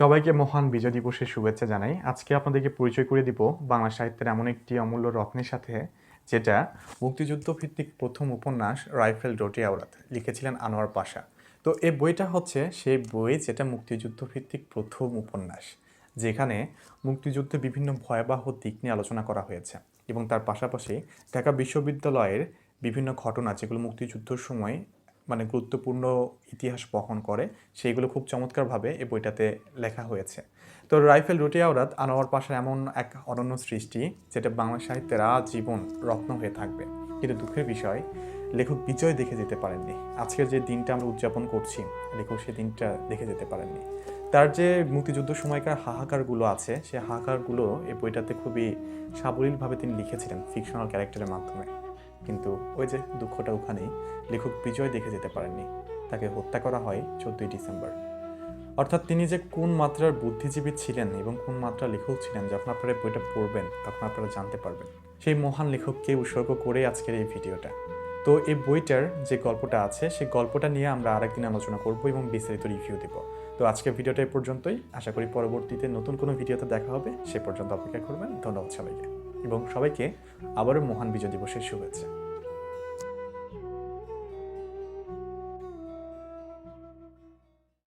সবাইকে মহান বিজয় দিবসের শুভেচ্ছা জানাই। আজকে আপনাদেরকে পরিচয় করে দিব বাংলা সাহিত্যের এমন একটি অমূল্য রত্নের সাথে, যেটা মুক্তিযুদ্ধ ভিত্তিক প্রথম উপন্যাস রাইফেল ডোটি আওরাত লিখেছিলেন আনোয়ার পাশা। তো এই বইটা হচ্ছে সেই বই যেটা মুক্তিযুদ্ধ ভিত্তিক প্রথম উপন্যাস, যেখানে মুক্তিযুদ্ধের বিভিন্ন ভয়াবহ দিক নিয়ে আলোচনা করা হয়েছে এবং তার পাশাপাশি ঢাকা বিশ্ববিদ্যালয়ের বিভিন্ন ঘটনা, যেগুলো মুক্তিযুদ্ধের সময় মানে গুরুত্বপূর্ণ ইতিহাস বহন করে, সেইগুলো খুব চমৎকারভাবে এই বইটাতে লেখা হয়েছে। তো রাইফেল রুটি আওরাত আনোয়ার পাশার এমন এক অনন্য সৃষ্টি, যেটা বাংলা সাহিত্যের আজীবন রত্ন হয়ে থাকবে। কিন্তু দুঃখের বিষয়, লেখক বিজয় দেখে যেতে পারেননি। আজকের যে দিনটা আমরা উদযাপন করছি, লেখক সেই দিনটা দেখে যেতে পারেননি। তার যে মুক্তিযুদ্ধ সময়কার হাহাকারগুলো আছে সে হাহাকারগুলো এই বইটাতে খুবই সাবলীলভাবে তিনি লিখেছিলেন ফিকশনাল ক্যারেক্টারের মাধ্যমে। কিন্তু ওই যে দুঃখটা ওখানেই, লেখক বিজয় দেখে যেতে পারেননি। তাকে হত্যা করা হয় চোদ্দই ডিসেম্বর। অর্থাৎ তিনি যে কোন মাত্রার বুদ্ধিজীবী ছিলেন এবং কোন মাত্রার লেখক ছিলেন, যখন আপনারা বইটা পড়বেন, তখন আপনারা জানতে পারবেন। সেই মহান লেখককে উৎসর্গ করে আজকের এই ভিডিওটা। তো এই বইটার যে গল্পটা আছে, সেই গল্পটা নিয়ে আমরা আরেকদিন আলোচনা করব এবং বিস্তারিত রিভিউ দেব। তো আজকের ভিডিওটা এই পর্যন্তই। আশা করি পরবর্তীতে নতুন কোনো ভিডিওতে দেখা হবে। সে পর্যন্ত অপেক্ষা করবেন। ধন্যবাদ সবাইকে। এবং সবাইকে আবারও মহান বিজয় দিবসের শুভেচ্ছা।